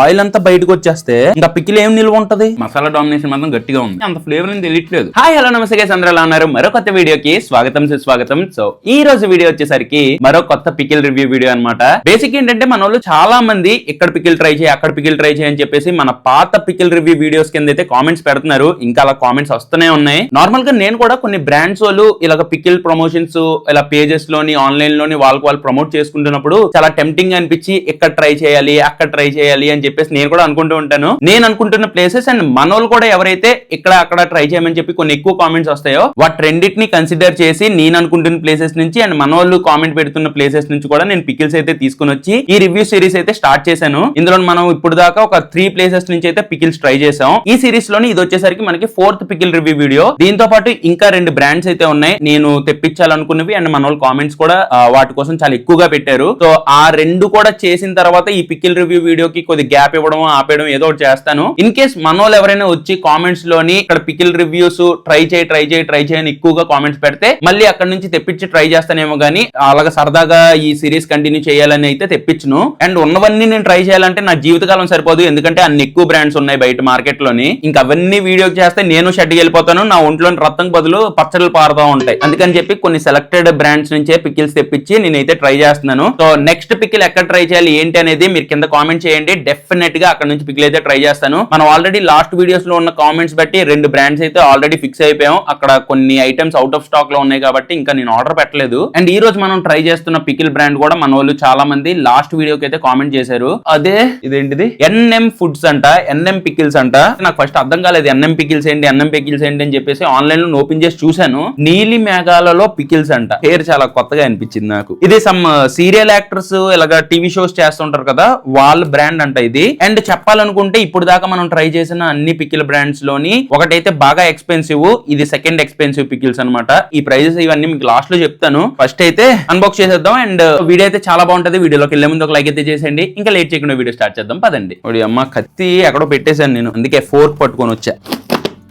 Oil అంతా బయటకు వచ్చేస్తే ఇంకా పికిల్ ఏం నిల్వ ఉంటది? మసాలా డామినేషన్ మాత్రం గట్టిగా ఉంది. అంత ఫ్లేవర్ అని తెలియట్లేదు. హాయ్ హలో నమస్తే guys, అందరూ ఎలా ఉన్నారు? మరో కొత్త వీడియోకి స్వాగతం సుస్వాగతం. సో ఈ రోజు వీడియో వచ్చేసరికి మరో కొత్త పికిల్ రివ్యూ వీడియో అన్నమాట. బేసిక్ ఏంటంటే మన వాళ్ళు చాలా మంది ఇక్కడ పికిల్ ట్రై చేయి అక్కడ పికిల్ ట్రై చేయి అని చెప్పేసి మన పాత పికిల్ రివ్యూ వీడియోస్ కింద అయితే కామెంట్స్ పెడుతున్నారు. ఇంకా అలా కామెంట్స్ వస్తూనే ఉన్నాయి. నార్మల్గా నేను కూడా కొన్ని బ్రాండ్స్ వాళ్ళు ఇలాగ పికిల్ ప్రమోషన్స్ ఇలా పేజెస్లోని ఆన్లైన్లోని వాళ్ళకి వాళ్ళు ప్రమోట్ చేసుకుంటున్నప్పుడు చాలా టెంప్టింగ్ అనిపించి ఇక్కడ ట్రై చేయాలి అక్కడ ట్రై చేయాలి అని చెప్పేసి నేను కూడా అనుకుంటూ ఉంటాను. నేను అనుకుంటున్న ప్లేసెస్ అండ్ మనోళ్ళు కూడా ఎవరైతే ఇక్కడ అక్కడ ట్రై చేయమని చెప్పి కొన్ని ఎక్కువ కామెంట్స్ వస్తాయో వాటి రెండింటిని కన్సిడర్ చేసి నేను అనుకుంటున్న ప్లేసెస్ నుంచి అండ్ మనోళ్ళు కామెంట్ పెడుతున్న ప్లేసెస్ నుంచి కూడా నేను పికిల్స్ అయితే తీసుకుని వచ్చి ఈ రివ్యూ సిరీస్ అయితే స్టార్ట్ చేశాను. ఇందులో మనం ఇప్పుడు దాకా ఒక త్రీ ప్లేసెస్ నుంచి అయితే పికిల్స్ ట్రై చేసాం ఈ సిరీస్లోని ఇది వచ్చేసరికి మనకి ఫోర్త్ పికిల్ రివ్యూ వీడియో దీంతో పాటు ఇంకా రెండు బ్రాండ్స్ అయితే ఉన్నాయి. నేను తెప్పించాలనుకున్నవి అండ్ మన కామెంట్స్ కూడా వాటి కోసం చాలా ఎక్కువగా పెట్టారు. సో ఆ రెండు కూడా చేసిన తర్వాత ఈ పికిల్ రివ్యూ వీడియోకి కొద్ది గ్యాప్ ఇవ్వడం ఆపేయడం ఏదో ఒకటి చేస్తాను. ఇన్ కేస్ మన ఎవరైనా వచ్చి కామెంట్స్లోని ఇక్కడ పికిల్ రివ్యూస్ ట్రై చేయి ట్రై చేయి ట్రై చేయని ఎక్కువగా కామెంట్స్ పెడితే మళ్ళీ అక్కడ నుంచి తెప్పించి ట్రై చేస్తానేమో గానీ అలాగా సరదాగా ఈ సిరీస్ కంటిన్యూ చేయాలని అయితే తెప్పించును. అండ్ ఉన్నవన్నీ నేను ట్రై చేయాలంటే నా జీవితకాలం సరిపోదు. ఎందుకంటే అన్ని ఎక్కువ బ్రాండ్స్ ఉన్నాయి బయట మార్కెట్లోని. ఇంకా అవన్నీ వీడియో చేస్తే నేను షెడ్కి వెళ్ళిపోతాను. నా ఒంట్లోని రక్తం బదులు పచ్చళ్ళు పారుతూ ఉంటాయి. అందుకని చెప్పి కొన్ని సెలెక్టెడ్ బ్రాండ్స్ నుంచే పికిల్స్ తెప్పించి నేనైతే ట్రై చేస్తున్నాను. సో నెక్స్ట్ పికిల్ ఎక్కడ ట్రై చేయాలి ఏంటి అనేది మీరు కింద కామెంట్ చేయండి. డెఫినెట్గా అక్కడ నుంచి పికిల్ అయితే ట్రై చేస్తాను. మనం ఆల్రెడీ లాస్ట్ వీడియోస్లో ఉన్న కామెంట్స్ బట్టి రెండు బ్రాండ్స్ అయితే ఆల్రెడీ ఫిక్స్ అయిపోయాం. అక్కడ కొన్ని ఐటమ్స్ అవుట్ ఆఫ్ స్టాక్లో ఉన్నాయి కాబట్టి ఇంకా నేను ఆర్డర్ పెట్టలేదు. అండ్ ఈ రోజు మనం ట్రై చేస్తున్న పికిల్ బ్రాండ్ కూడా మన వాళ్ళు చాలా మంది లాస్ట్ వీడియోకి అయితే కామెంట్ చేశారు. అదే ఇదేంటిది? ఎన్ఎం ఫుడ్స్ అంట ఎన్ఎం పికిల్స్ అంట. నాకు ఫస్ట్ అర్థం కాలేదు ఎన్ఎం పికిల్స్ ఏంటి ఎన్ఎం పికిల్స్ ఏంటి అని చెప్పేసి ఆన్లైన్లో ఓపెన్ చేసి చూశాను. నీలి మేఘాలలో పికిల్స్ అంట. పేరు చాలా కొత్తగా అనిపించింది నాకు. ఇది సమ్ సీరియల్ యాక్టర్స్ ఇలాగా టీవీ షోస్ చేస్తుంటారు కదా వాళ్ళ బ్రాండ్ అంట. ఇది. అండ్ చెప్పాలనుకుంటే ఇప్పుడు దాకా మనం ట్రై చేసిన అన్ని పికిల్ బ్రాండ్స్లోని ఒకటైతే బాగా ఎక్స్పెన్సివ్ ఇది సెకండ్ ఎక్స్పెన్సివ్ పికిల్స్ అన్నమాట. ఈ ప్రైజెస్ ఇవన్నీ మీకు లాస్ట్లో చెప్తాను. ఫస్ట్ అయితే అన్బాక్స్ చేసేద్దాం అండ్ వీడియో అయితే చాలా బాగుంటది. వీడియోలోకి వెళ్ళే ముందు ఒక లైక్ అయితే చేసేయండి. ఇంకా లేట్ చేయకుండా వీడియో స్టార్ట్ చేద్దాం. పదండి. అమ్మ కత్తి ఎక్కడో పెట్టేశాను నేను. అందుకే ఫోర్క్ పట్టుకొని వచ్చా.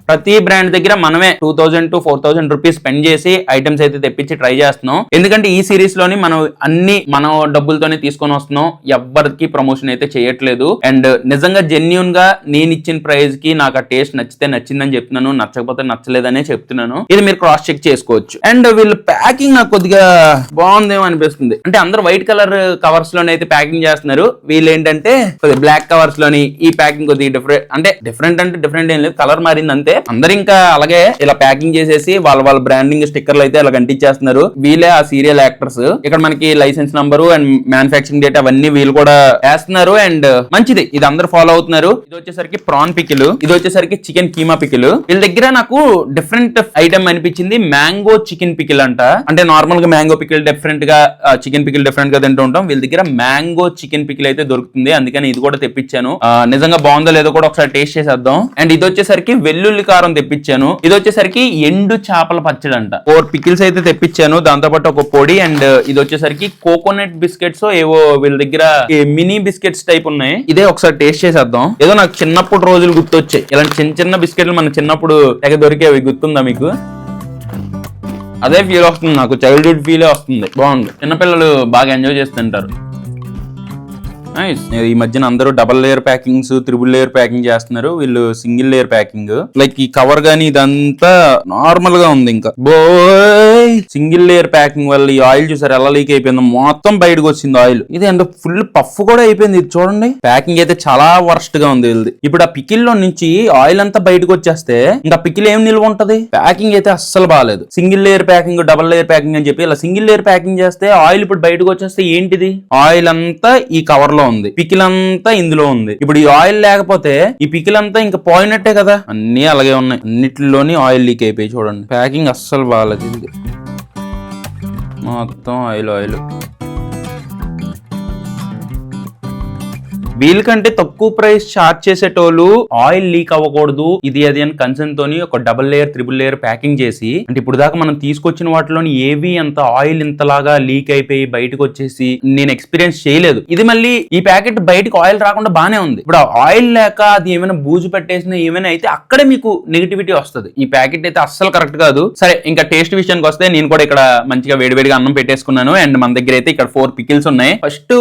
ప్రతి బ్రాండ్ దగ్గర మనమే two thousand to four thousand rupees spend చేసి ఐటమ్స్ అయితే తెప్పించి ట్రై చేస్తున్నాం. ఎందుకంటే ఈ సిరీస్లోని మనం అన్ని మన డబ్బులతోనే తీసుకొని వస్తున్నాం. ఎవ్వరికి ప్రమోషన్ అయితే చేయట్లేదు. అండ్ నిజంగా జెన్యున్గా నేను ఇచ్చిన ప్రైస్కి నాకు ఆ టేస్ట్ నచ్చితే నచ్చిందని చెప్తున్నాను. నచ్చకపోతే నచ్చలేదనే చెప్తున్నాను. ఇది మీరు క్రాస్ చెక్ చేసుకోవచ్చు. అండ్ వీళ్ళు ప్యాకింగ్ నాకు కొద్దిగా బాగుందేమో అనిపిస్తుంది. అంటే అందరూ వైట్ కలర్ కవర్స్లోనే అయితే ప్యాకింగ్ చేస్తున్నారు. వీళ్ళు ఏంటంటే కొద్దిగా బ్లాక్ కవర్స్లోని ఈ ప్యాకింగ్ కొద్దిగా డిఫరెంట్ అంటే డిఫరెంట్ అంటే డిఫరెంట్ ఏం లేదు. కలర్ మారింది అంతే. అందరు ఇంకా అలాగే ఇలా ప్యాకింగ్ చేసేసి వాళ్ళ వాళ్ళ బ్రాండింగ్ స్టిక్కర్లు అయితే ఇలా కంటించేస్తున్నారు వీళ్ళే ఆ సీరియల్ యాక్టర్స్ ఇక్కడ మనకి licence number and manufacturing date అవన్నీ వీళ్ళు కూడా వేస్తున్నారు. అండ్ మంచిది. ఇది అందరు ఫాలో అవుతున్నారు. ఇది వచ్చేసరికి ప్రాన్ పికిల్ ఇది వచ్చేసరికి చికెన్ కీమా పికిల్ వీళ్ళ దగ్గర నాకు డిఫరెంట్ ఐటమ్ అనిపించింది. మ్యాంగో చికెన్ పికిల్ అంట. అంటే నార్మల్గా మ్యాంగో పికిల్ డిఫరెంట్గా చికెన్ పికిల్ డిఫరెంట్గా తింటూ ఉంటాం. వీళ్ళ దగ్గర మ్యాంగో చికెన్ పికిల్ అయితే దొరుకుతుంది. అందుకని ఇది కూడా తెప్పించాను. నిజంగా బాగుందో లేదో కూడా ఒకసారి టేస్ట్ చేసేద్దాం. అండ్ ఇది వచ్చేసరికి వెల్లుల్లి కారం తెప్పించాను. ఇది వచ్చేసరికి ఎండు చేపల పచ్చడి అంట ఫోర్ పికిల్స్ అయితే తెప్పించాను. దాంతో పాటు ఒక పొడి అండ్ ఇది వచ్చేసరికి కోకోనట్ బిస్కెట్స్ ఏవో వీళ్ళ దగ్గర మినీ బిస్కెట్స్ టైప్ ఉన్నాయి. ఇదే ఒకసారి టేస్ట్ చేసేద్దాం. ఏదో నాకు చిన్నప్పుడు రోజులు గుర్తొచ్చాయి. ఇలాంటి చిన్న చిన్న బిస్కెట్లు మన చిన్నప్పుడు తెగ దొరికేవి. గుర్తుందా మీకు? అదే ఫీల్ వస్తుంది నాకు. చైల్డ్హుడ్ ఫీలే వస్తుంది. బాగుంది. చిన్నపిల్లలు బాగా ఎంజాయ్ చేస్తుంటారు. ఈ మధ్యన అందరూ double layer packings triple layer packing చేస్తున్నారు. వీళ్ళు సింగిల్ లేయర్ ప్యాకింగ్ లైక్ ఈ కవర్ గానీ ఇదంతా నార్మల్గా ఉంది ఇంకా. బోయ్ సింగిల్ లేయర్ ప్యాకింగ్ వల్ల ఈ ఆయిల్ చూసారు ఎలా లీక్ అయిపోయిందో? మొత్తం బయటకు వచ్చింది ఆయిల్. ఇది అంటే ఫుల్ పఫ్ కూడా అయిపోయింది ఇది చూడండి. ప్యాకింగ్ అయితే చాలా వర్స్ట్గా ఉంది వీళ్ళది ఇప్పుడు ఆ పికిల్లో నుంచి ఆయిల్ అంతా బయటకు వచ్చేస్తే ఇంకా పికిల్ ఏం నిల్వ ఉంటది? ప్యాకింగ్ అయితే అస్సలు బాగాలేదు single layer packing double layer packing అని చెప్పి ఇలా సింగిల్ లేయర్ ప్యాకింగ్ చేస్తే ఆయిల్ ఇప్పుడు బయటకు వచ్చేస్తే ఏంటిది? ఆయిల్ అంతా ఈ కవర్లో ఉంది. పికిల్ అంతా ఇందులో ఉంది. ఇప్పుడు ఈ ఆయిల్ లేకపోతే ఈ పికిల్ అంతా ఇంకా పోయినట్టే కదా? అన్ని అలాగే ఉన్నాయి. అన్నిటిలోని ఆయిల్ లీక్ అయిపోయి చూడండి. ప్యాకింగ్ అస్సలు బాగాలేదు ఇది. మొత్తం ఆయిల్ ఆయిల్ వీళ్ళకంటే తక్కువ ప్రైస్ చార్జ్ చేసేటోళ్ళు ఆయిల్ లీక్ అవ్వకూడదు. ఇది అది అని కన్సర్న్ తోని ఒక double layer triple layer packing చేసి అంటే ఇప్పుడు దాకా మనం తీసుకొచ్చిన వాటిలోని ఏవి అంత ఆయిల్ ఇంతలాగా లీక్ అయిపోయి బయటకు వచ్చేసి నేను ఎక్స్పీరియన్స్ చేయలేదు. ఇది మళ్ళీ ఈ ప్యాకెట్ బయటకు ఆయిల్ రాకుండా బానే ఉంది. ఇప్పుడు ఆయిల్ లేక అది ఏమైనా బూజు పెట్టేసిన ఏమైనా అయితే అక్కడే మీకు నెగిటివిటీ వస్తుంది. ఈ ప్యాకెట్ అయితే అస్సలు కరెక్ట్ కాదు. సరే ఇంకా టేస్ట్ విషయానికి వస్తే నేను కూడా ఇక్కడ మంచిగా వేడివేడిగా అన్నం పెట్టేసుకున్నాను. అండ్ మన దగ్గర అయితే ఇక్కడ ఫోర్ పికిల్స్ ఉన్నాయి. ఫస్ట్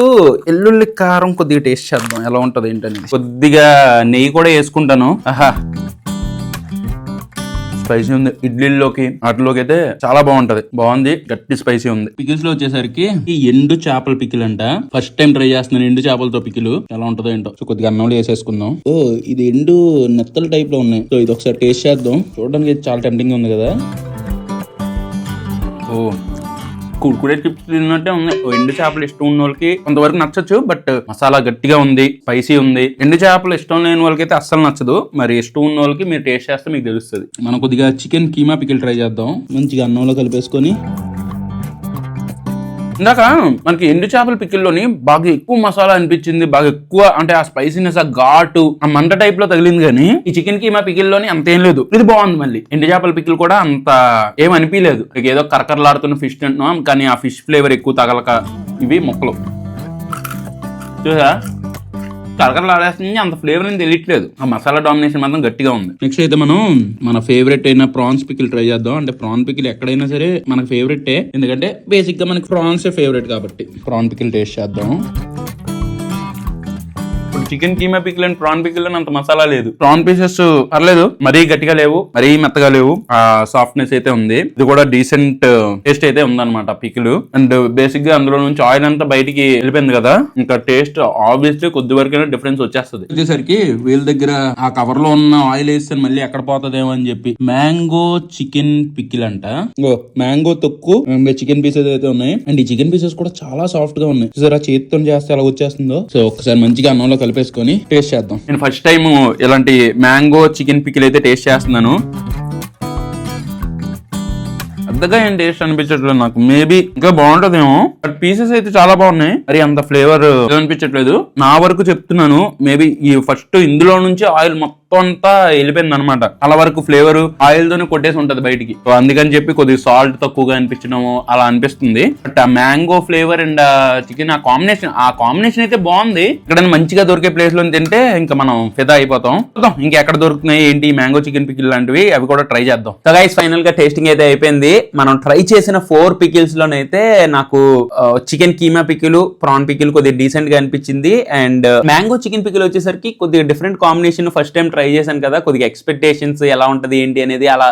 ఎల్లుల్లి కారం కొద్దిగా టేస్ట్ చేద్దాం. చూద్దాం ఎలా ఉంటది ఏంటనేది. కొద్దిగా నెయ్యి కూడా వేసుకుంటాను. ఆహా. స్పైసీ ఉంది. ఇడ్లీలోకి వాటిలోకి అయితే చాలా బాగుంటది. బాగుంది. గట్టి స్పైసీ ఉంది. పికిల్స్లో వచ్చేసరికి ఈ ఎండు చేపల పికిల్ అంట ఫస్ట్ టైం ట్రై చేస్తున్నాను ఎండు చేపలతో పికిల్. ఎలా ఉంటుందో ఏంటో. సో కొద్దిగా అన్నంలో వేసేసుకుందాం. ఓ ఇది ఎండు నెత్తల టైప్లో ఉన్నాయి. సో ఇది ఒకసారి టేస్ట్ చేద్దాం. చూడడానికి చాలా టెంప్టింగ్ ఉంది కదా. ఓ. కుర్కురే చిప్స్ తిన్నట్టే ఉంది ఓ ఎండు చేపలు ఇష్టం ఉన్న వాళ్ళకి కొంతవరకు నచ్చచ్చు బట్ మసాలా గట్టిగా ఉంది స్పైసీ ఉంది. ఎండు చేపలు ఇష్టం లేని వాళ్ళకి అయితే అస్సలు నచ్చదు. మరి ఇష్టం ఉన్న వాళ్ళకి మీరు టేస్ట్ చేస్తే మీకు తెలుస్తుంది. మనం కొద్దిగా చికెన్ కీమా పికిల్ ట్రై చేద్దాం. మంచిగా అన్నంలో కలిపేసుకొని ఇందాక మనకి ఎండు చేపల పికిల్లోని బాగా ఎక్కువ మసాలా అనిపించింది బాగా ఎక్కువ అంటే ఆ స్పైసీనెస్ ఆ ఘాటు ఆ మంట టైప్లో తగిలింది కానీ ఈ చికెన్ కీమా పికిల్లోని అంత అంతేం లేదు. ఇది బాగుంది మళ్ళీ. ఎండు చేపల పికిల్ కూడా అంత ఏం అనిపించలేదు ఏదో కరకరలాడుతున్న ఫిష్ తింటున్నాం కానీ ఆ ఫిష్ ఫ్లేవర్ ఎక్కువ తగలక ఇవి మొక్కలు. చూసా కరకరలాడేస్తుంది అంత ఫ్లేవర్ అని తెలియట్లేదు. ఆ మసాలా డామినేషన్ మాత్రం గట్టిగా ఉంది. నెక్స్ట్ అయితే మనం మన ఫేవరెట్ అయిన ప్రాన్స్ పికిల్ ట్రై చేద్దాం. అంటే ప్రాన్ పికిల్ ఎక్కడైనా సరే మనకు ఫేవరెటే ఎందుకంటే బేసిక్గా మనకి ప్రాన్స్ ఫేవరెట్ కాబట్టి. ప్రాన్ పికిల్ టేస్ట్ చేద్దాం. Chicken keema pickle and prawn pickle అంత మసాలా లేదు. ప్రాన్ పీసెస్ పర్లేదు. మరీ గట్టిగా లేవు మరీ మెత్తగా లేవు. ఆ సాఫ్ట్నెస్ అయితే ఉంది. ఇది కూడా డీసెంట్ టేస్ట్ అయితే ఉందన్నమాట పికిల్. అండ్ బేసిక్గా అందులో నుంచి ఆయిల్ అంతా బయటికి వెళ్ళిపోయింది కదా. ఇంకా టేస్ట్ ఆబ్వియస్లీ కొద్ది వరకైనా డిఫరెన్స్ వచ్చేస్తుంది. వచ్చేసరికి వీళ్ళ దగ్గర ఆ కవర్లో ఉన్న ఆయిల్ వేస్తే మళ్ళీ ఎక్కడ పోతుందేమో అని చెప్పి మ్యాంగో చికెన్ పికిల్ అంట. మ్యాంగో తొక్కు చికెన్ పీసెస్ అయితే ఉన్నాయి. అండ్ ఈ చికెన్ పీసెస్ కూడా చాలా సాఫ్ట్గా ఉన్నాయి. చూసారా చేతితో చేస్తే ఎలా వచ్చేస్తుందో? సో ఒకసారి మంచిగా అన్నంలో కలిపేసుకొని టేస్ట్ చేద్దాం. నేను ఫస్ట్ టైం ఇలాంటి మ్యాంగో చికెన్ పికిల్ అయితే టేస్ట్ చేస్తున్నాను. పెద్దగా ఏం టేస్ట్ అనిపించట్లేదు నాకు. మేబీ ఇంకా బాగుంటదేమో. బట్ పీసెస్ అయితే చాలా బాగున్నాయి. మరి అంత ఫ్లేవర్ అనిపించట్లేదు. నా వరకు చెప్తున్నాను మేబీ ఈ ఫస్ట్ ఇందులో నుంచి ఆయిల్ మొత్తం అంతా వెళ్ళిపోయింది అనమాట అలా వరకు ఫ్లేవర్ ఆయిల్ తోనే కొట్టేసి ఉంటది బయటికి. సో అందుకని చెప్పి కొద్దిగా సాల్ట్ తక్కువగా అనిపించడము అలా అనిపిస్తుంది. బట్ ఆ మ్యాంగో ఫ్లేవర్ అండ్ చికెన్ ఆ కాంబినేషన్ ఆ కాంబినేషన్ అయితే బాగుంది. ఇక్కడ మంచిగా దొరికే ప్లేస్లో తింటే ఇంకా మనం ఫిదా అయిపోతాం. చూద్దాం ఇంకా ఎక్కడ దొరుకుతున్నాయి ఏంటి మ్యాంగో చికెన్ పికిల్ లాంటివి అవి కూడా ట్రై చేద్దాం. సో గైస్ ఫైనల్గా టేస్టింగ్ అయితే అయిపోయింది. మనం ట్రై చేసిన ఫోర్ పికిల్స్ లోనైతే నాకు chicken keema pickle prawn pickle కొద్దిగా డీసెంట్గా అనిపించింది. అండ్ మ్యాంగో చికెన్ పికిల్ వచ్చేసరికి కొద్దిగా different combination first time try చేశాను కదా. కొద్దిగా ఎక్స్పెక్టేషన్స్ ఎలా ఉంటది ఏంటి అనేది అలా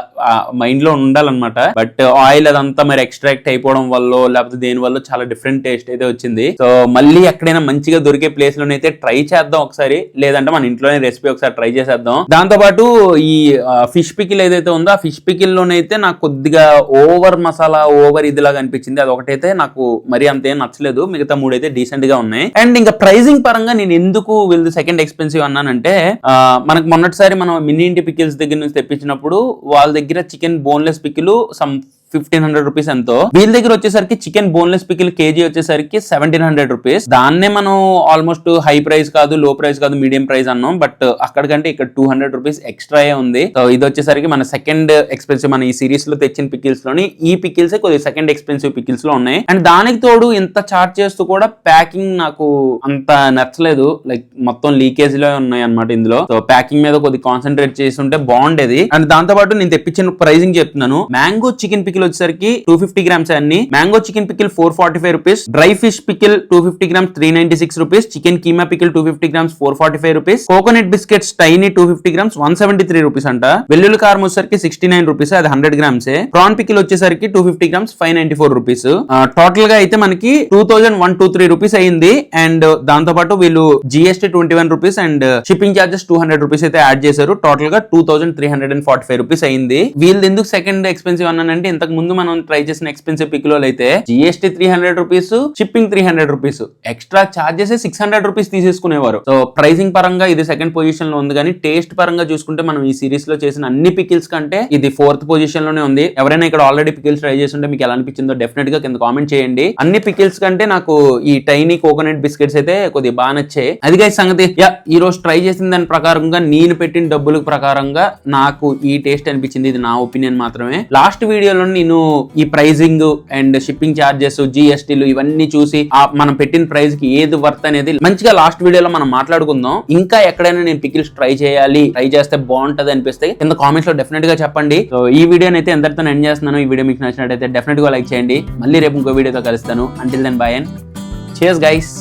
మైండ్లో ఉండాలన్నమాట. బట్ ఆయిల్ అదంతా మరి ఎక్స్ట్రాక్ట్ అయిపోవడం వల్ల లేకపోతే దేని వల్ల చాలా డిఫరెంట్ టేస్ట్ అయితే వచ్చింది. సో మళ్ళీ ఎక్కడైనా మంచిగా దొరికే ప్లేస్ లోనైతే ట్రై చేద్దాం ఒకసారి. లేదంటే మన ఇంట్లోనే రెసిపీ ఒకసారి ట్రై చేసేద్దాం. దాంతో పాటు ఈ ఫిష్ పికిల్ ఏదైతే ఉందో ఆ ఫిష్ పికిల్ లోనైతే నాకు కొద్దిగా ఓవర్ ఓవర్ మసాలా ఓవర్ ఇదిలాగా అనిపించింది. అది ఒకటైతే నాకు మరి అంత ఏం నచ్చలేదు. మిగతా మూడైతే డీసెంట్గా ఉన్నాయి. అండ్ ఇంకా ప్రైజింగ్ పరంగా నేను ఎందుకు వీళ్ళది సెకండ్ ఎక్స్పెన్సివ్ అన్నానంటే మనకు మొన్నటిసారి మనం మినీ ఇంటి పికిల్స్ దగ్గర నుంచి తెప్పించినప్పుడు వాళ్ళ దగ్గర chicken boneless pickle some fifteen hundred rupees ఎంతో. వీళ్ళ దగ్గర వచ్చేసరికి చికెన్ బోన్లెస్ పికిల్ కేజీ వచ్చేసరికి సెవెంటీన్ హండ్రెడ్ రూపీస్ దాన్నే మనం ఆల్మోస్ట్ హై ప్రైస్ కాదు లో ప్రైస్ కాదు మీడియం ప్రైస్ అన్నాం. బట్ అక్కడికంటే ఇక్కడ టూ హండ్రెడ్ రూపీస్ ఎక్స్ట్రా ఉంది. సో ఇది వచ్చేసరికి మన సెకండ్ ఎక్స్పెన్సివ్ మన ఈ సిరీస్లో తెచ్చిన పికిల్స్లోని ఈ పికిల్స్ కొద్దిగా సెకండ్ ఎక్స్పెన్సివ్ పికిల్స్లో ఉన్నాయి. అండ్ దానికి తోడు ఇంత చార్జ్ చేస్తూ కూడా ప్యాకింగ్ నాకు అంత నచ్చలేదు. లైక్ మొత్తం లీకేజ్లో ఉన్నాయి అనమాట ఇందులో. సో ప్యాకింగ్ మీద కొద్దిగా కాన్సన్ట్రేట్ చేసి ఉంటే బాగుండేది. అండ్ దాంతో పాటు నేను తెప్పించిన ప్రైజింగ్ చెప్తున్నాను. మ్యాంగో చికెన్ పికిల్ వచ్చేసరికి టూ ఫిఫ్టీ గ్రామ్స్ అన్ని. Mango chicken pickle four forty five rupees dry fish pickle two fifty grams three ninety six rupees chicken keema pickle two fifty grams four forty five rupees coconut biscuits tiny two fifty grams one seventy three rupees అంట. వెల్లుల్లి కారం వచ్చేసరికి sixty nine rupees అది hundred grams prawn pickle వచ్చేసరికి two fifty grams five ninety four rupees టోటల్గా అయితే మనకి two thousand one two three rupees అయింది. అండ్ దాంతో పాటు వీళ్ళు GST twenty one rupees and shipping charges two hundred rupees అయితే యాడ్ చేశారు. టోటల్గా two thousand three hundred and forty five rupees అయింది. వీళ్ళు ఎందుకు సెకండ్ ఎక్స్పెన్సివ్ అన్నానంటే ఇంతకు ముందు మనం ట్రై చేసిన ఎక్స్పెన్సివ్ పిక్లో అయితే GST three hundred rupees shipping three hundred rupees extra charges six hundred rupees తీసేసుకునేవారు. So pricing పరంగా ఇది సెకండ్ పొజిషన్లో ఉంది కానీ టేస్ట్ పరంగా చూసుకుంటే మనం ఈ సిరీస్లో చేసిన అన్ని పికిల్స్ కంటే ఇది ఫోర్త్ పొజిషన్లోనే ఉంది. ఎవరైనా ఇక్కడ ఆల్రెడీ పికిల్స్ ట్రై చేస్తుంటే మీకు ఎలా అనిపించిందో డెఫినెట్గా కింద కామెంట్ చేయండి. అన్ని పికిల్స్ కంటే నాకు ఈ టైనీ కోకోనట్ బిస్కెట్స్ అయితే కొద్దిగా బాగా నచ్చాయి. అది సంగతి ఈ రోజు ట్రై చేసిన దాని ప్రకారంగా నేను పెట్టిన డబ్బుల ప్రకారంగా నాకు ఈ టేస్ట్ అనిపించింది. ఇది నా ఒపీనియన్ మాత్రమే. లాస్ట్ వీడియోలో నేను ఈ ప్రైజింగ్ అండ్ షిప్పింగ్ చార్జెస్ జిఎస్టీలు ఇవన్నీ చూసి ఆ మనం పెట్టిన ప్రైస్కి ఏది వర్త్ అనేది మంచిగా లాస్ట్ వీడియోలో మనం మాట్లాడుకుందాం. ఇంకా ఎక్కడైనా నేను పికిల్స్ ట్రై చేయాలి ట్రై చేస్తే బాగుంటది అనిపిస్తే కింద కామెంట్స్లో డెఫినెట్గా చెప్పండి. సో ఈ వీడియోని అయితే ఎంతటితో ఎండ్ చేస్తున్నాను. ఈ వీడియో మీకు నచ్చినట్టయితే డెఫినెట్గా లైక్ చేయండి. మళ్ళీ రేపు ఇంకో వీడియోతో కలుస్తాను. అంటిల్ దెన్ బాయ్ అండ్ చేస్ గైస్